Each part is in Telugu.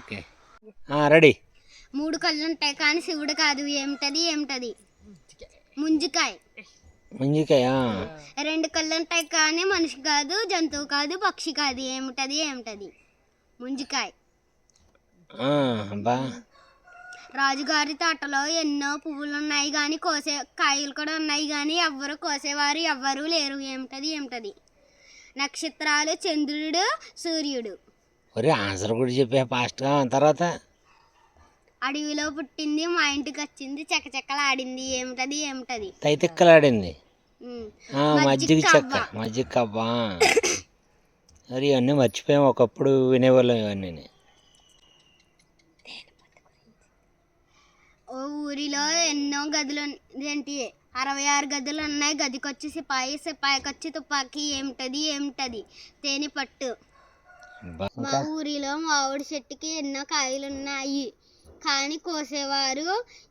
ఓకే. రెడీ. మూడు కళ్ళు ఉంటాయి కానీ శివుడు కాదు. ఏమిటది? ఏమిటది? ముంజికాయ. ముంజికాయ? రెండు కళ్ళు ఉంటాయి కానీ మనిషి కాదు జంతువు కాదు పక్షి కాదు. ఏమిటది? ఏమిటది? ముంజికాయ. రాజుగారి తోటలో ఎన్నో పువ్వులు ఉన్నాయి కానీ కోసే కాయలు కూడా ఉన్నాయి కానీ ఎవ్వరు కోసేవారు ఎవ్వరూ లేరు. ఏమిటది? ఏమిటది? నక్షత్రాలు చంద్రుడు సూర్యుడు. ఒరే ఆన్సర్ కూడా చెప్పే ఫాస్ట్గా తర్వాత? అడవిలో పుట్టింది మా ఇంటికి వచ్చింది చకచకలాడింది ఏమిటది ఏమిటది? తైతిక్కలాడింది. మజ్జిగ చెక్క మజ్జిగ కవ్వ. మరి ఇవన్నీ మర్చిపోయాం ఒకప్పుడు వినేవాళ్ళం ఇవన్నీ ఓ ఊరిలో ఎన్నో గదులు ఏంటి అరవై ఆరు గదులు ఉన్నాయి గదికొచ్చి సిపాయి సిపాయికొచ్చి తుపాకీ ఏమిటది ఏమిటది? తేనె పట్టు మా ఊరిలో మామిడి చెట్టుకి ఎన్నో కాయలు ఉన్నాయి కానీ కోసేవారు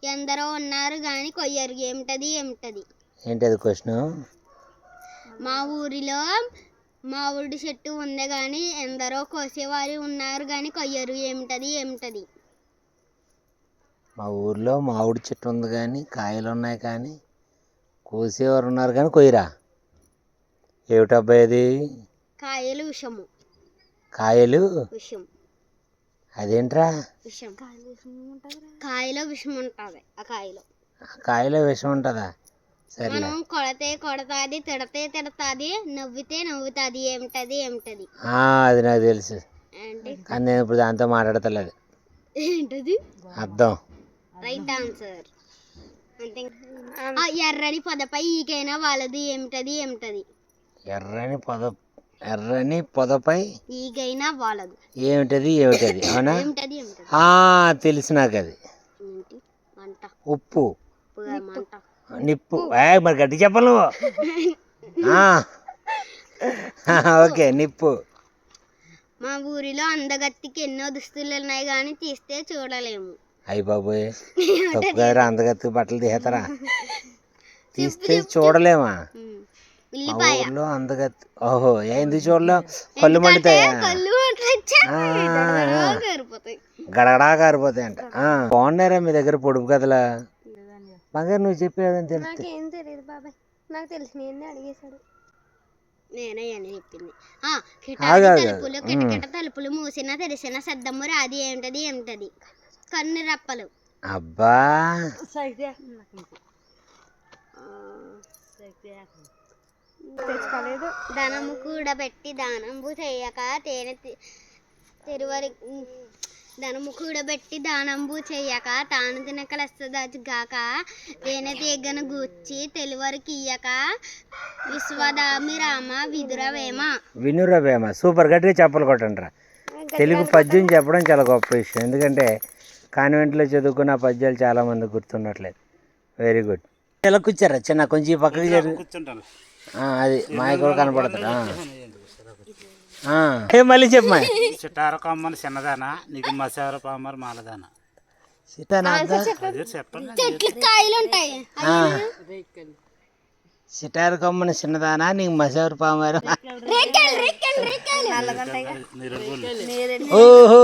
ఎందరో ఉన్నారు కానీ కొయ్యరు. ఏమిటది ఏమిటది? ఏంటి అది క్వశ్చన్ మా ఊరిలో మామిడి చెట్టు ఉంది కానీ ఎందరో కోసేవారు ఉన్నారు కానీ కొయ్యరు. ఏమిటది ఏమిటది? మా ఊర్లో మామిడి చెట్టు ఉంది కానీ కాయలు ఉన్నాయి కానీ కోసేవారు ఉన్నారు కానీ కొయ్యరా? ఏమిటబ్బాయి అది కాయలు విషము. కాయలు. విషం. అదేంట్రా? విషం. కాయలో విషం ఉంటుంది ఆ కాయలో. ఆ కాయలో విషం ఉంటుందా? సరేలే మనం కొడితే కొడతాది తిడితే తిడతాది నవ్వితే నవ్వుతాది ఏమిటది ఏమిటది? ఆ, అది నాకు తెలుసు. అంటే కానీ నేను ఇప్పుడు దాంతో మాట్లాడతలేదు. ఏంటది? అర్థం. రైట్ ఆన్సర్ అంతే. ఆ ఎర్రని పొదపై ఈకైనా వాళ్ళది ఏమిటది ఏమిటది? ఎర్రని పొద ఎర్రని పొదపై ఈగైనా ఏమిటది ఏమిటది అవునా? ఆ, తెలుసు నాకు అది ఉప్పు. నిప్పు. మరి గట్టి చెప్పాలి. ఓకే నిప్పు. మా ఊరిలో అందగత్తికి ఎన్నో దుస్తులు ఉన్నాయి కానీ తీస్తే చూడలేము. అయ్యి బాబోయ్. తప్పు కదరా అందగత్తి బట్టలు తీసేస్తారా తీస్తే చూడలేమా. మా ఊర్లో అందగత్తి ఓహో ఎందుకు చూడలేం? కళ్ళు మండుతాయా? గడగడా కారిపోతాయంట ఆ, బాగున్నారా మీ దగ్గర పొడుపు కథలా? బంగారు నువ్వు చెప్పేదని తెలియదు బాబాయ్. నాకు తెలిసి నేను అడిగేశాడు. నేనే అని చెప్పింది. తలుపులు. కిటకిట తలుపులు మూసిన తెరిసిన సద్దమ్ము రాది ఏంటది ఏమిటది కన్ను రప్పలు. అబ్బా. తెచ్చుకోలేదు. ధనము కూడబెట్టి దానంబు చేయక తేనె తిరువరి ధనము కూడబెట్టి దానంబు చేయక తాను తినకలస్తదాచుగాక తేనె తీగను గూర్చి తెలువరికి ఇయ్యక విశ్వదామి రామ విదురవేమ వినురా బేమ సూపర్. గట్టిగా చెప్పలు కొట్టండి రా తెలుగు పద్యం చెప్పడం చాలా గొప్ప విషయం. ఎందుకంటే కాన్వెంట్లో చదువుకున్న పద్యాలు చాలా మంది గుర్తుండట్లేదు. వెరీ గుడ్ ఎలా కూర్చారా చిన్న కొంచెం ఈ పక్కకి అది మాయ కూడా కనపడుతుంది ఆ. ఆ. ఏ మళ్ళీ చెప్పు మాయ చిటార కొమ్మని చిన్నదానా నీకు మసార పామర్ మాలదానా. సిటారు కొమ్మని చిన్నదానా నీకు మసూరు పామారు రేకెల్ రేకెల్ రేకెల్ నిరుగులు ఓహో.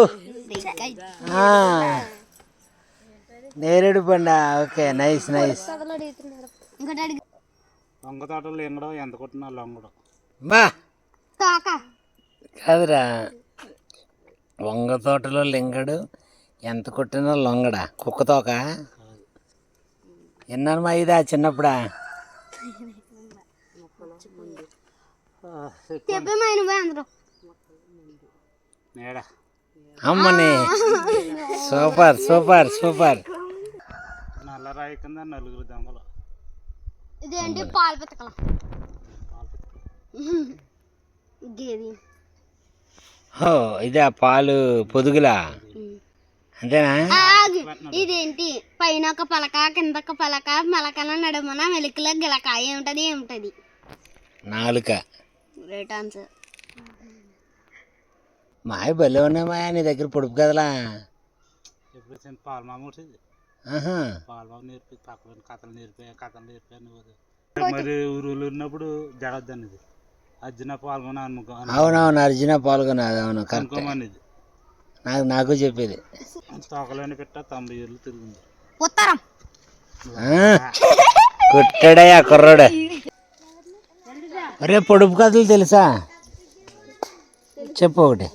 ఆ. నేరేడు పండ. Okay nice nice. ఇంకోటి అడిగి. వంగ తోటలు ఎంగడం ఎంత కొట్టినా లొంగడం. బా తోక. కాదురా. వంగ తోటలో లింగడు ఎంత కొట్టినా లొంగడా? కుక్కతోక విన్నాను మా ఇదా చిన్నప్పుడా? అమ్మని సూపర్ సూపర్ సూపర్. నల్లరాయి కింద నలుగురు దొంగలు. ఇదేంటి? పాలు పితకల. గేది ఓ ఇదే పాలు పొదుగులా? అంతేనా. ఇదేంటి? పైన ఒక పలక కింద ఒక పలక మలకల నడుమున మెలికల గిలక. ఏమిటది ఏమిటది? నాలుక. రైట్ ఆన్సర్ మాయ భలే ఉన్నాయి మాయా నీ దగ్గర పొడుపు కదలా పాలు మామ మామ నేర్పి పక్కన కథలు నేర్పా కథలు నేర్పా మరి ఊరు ఉన్నప్పుడు జగద్దన్నది అర్జున పాల్గొన అనుకో అవునవును అర్జున పాల్గొన్నది అవును అనుకోమనేది నాకు నాకు చెప్పేది. తోకలేని పెట్ట తొంభై ఏళ్ళు తిరిగింది ఉత్తరం. ఆ, కుట్టాడయ్యా కుర్రాడు. అరే పొడుపు కథలు తెలుసా? చెప్పు ఒకటి.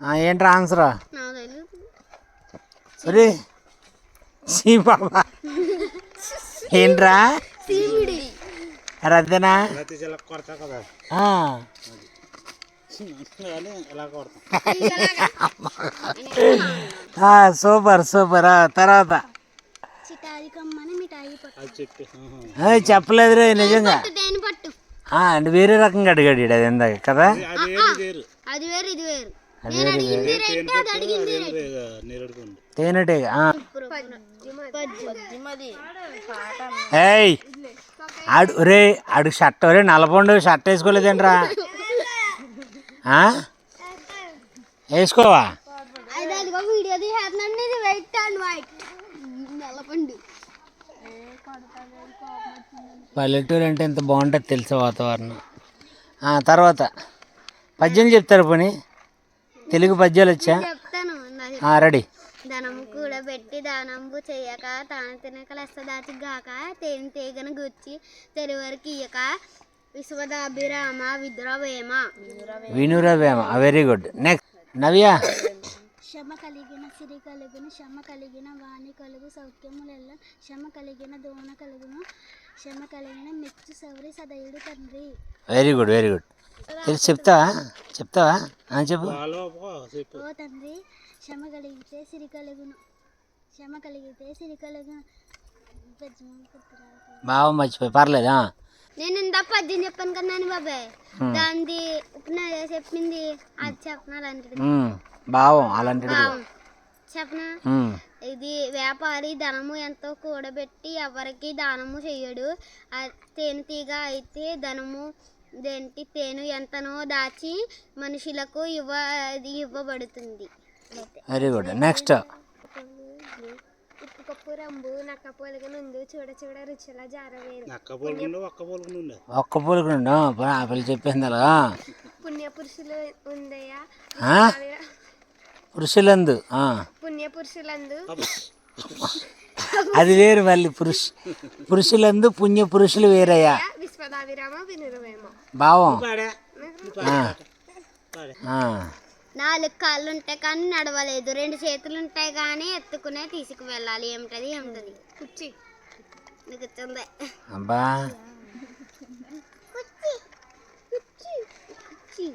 ఆ, ఏంట్రా ఆన్సరా సరే సీ బాబా. ఏంట్రా? అదేనా ఆ, సూపర్ సూపర్. ఆ, తర్వాత? చెప్పలేదురే నిజంగా. తేనె పట్టు? ఆ, అంటే వేరే రకంగా అడిగాడు అది ఇందాక కదా? అది వేరు ఇది వేరు. తేనెటీగ ఏయ్ ఆడు రే ఆడు షర్ట్ రే నల్లపండు షర్ట్ వేసుకోలేదేంట్రా? వేసుకోవా? పల్లెటూరు అంటే ఎంత బాగుంటుంది తెలుసా వాతావరణం. ఆ, తర్వాత పద్యం చెప్తారు పోనీ. తెలుగు పద్యాలు వచ్చా? రెడీ. ధనము కూడబెట్టి దానంబు చేయక తాను తినక లెస్స దాచి గాక తేనె తీగను గుచ్చి తెరువరికి ఇయ్యక విశ్వదాభిరామ విద్రవేమ. వినురవేమ వెరీ గుడ్ నెక్స్ట్ నవ్య. శ్రమ కలిగిన సిరి కలుగును శ్రమ కలిగిన వాణి కలుగు సౌఖ్యములెల్ల శ్రమ కలిగిన దోణ కలుగును శ్రమ కలిగిన మెచ్చు సౌరి సదయుడు తండ్రి. వెరీ గుడ్ వెరీ గుడ్ తెలిసి చెప్తావా? చెప్తావా? చెప్పు. చెప్పు. ఓ తండ్రి శ్రమ కలిగితే సిరి కలుగును. శ్రమ కలిగితే సిరి కలుగును. బాగా మర్చిపోయి పర్లేదా? నేను ఇంత పద్యం చెప్పాను కదా నాని బాబాయ్. దాన్ని ఇప్పుడు నా చెప్పింది అది చెప్పనా అలాంటిది? భావం అలాంటిది. చెప్పనా? ఇది వ్యాపారి ధనము ఎంతో కూడబెట్టి ఎవరికి దానము చెయ్యడు. ఆ తేనెటీగ అయితే ధనము దేంటి తేను ఎంతనో దాచి మనుషులకు ఇవ్వ ఇవ్వబడుతుంది. వెరీ గుడ్ నెక్స్ట్ ఉప్పు కప్పు రంబు నక్క పొలగ నుండు చూడ చూడ రుచుల జారవేరు. నక్క పోలుకుండే ఒక్క పోలుకుండే ఒక్క పూలకుండు ఆ పిల్ల చెప్పింది అలా పుణ్య పురుషులు ఉందయ్యా? పురుషులందు. ఆ. పుణ్య పురుషులందు. అది వేరు మళ్ళీ పురుష పురుషులందు పుణ్య పురుషులు వేరయ్యా. విశ్వదావిరామ వినురవేమ? భావం. నాలుగు కాళ్ళు ఉంటాయి కానీ నడవలేదు రెండు చేతులు ఉంటాయి కానీ ఎత్తుకునే తీసుకు వెళ్ళాలి ఏమిటది ఏమిటది? కుర్చీ. నీకు వచ్చిందే అబ్బా. కుర్చీ. కుర్చీ. కుర్చీ?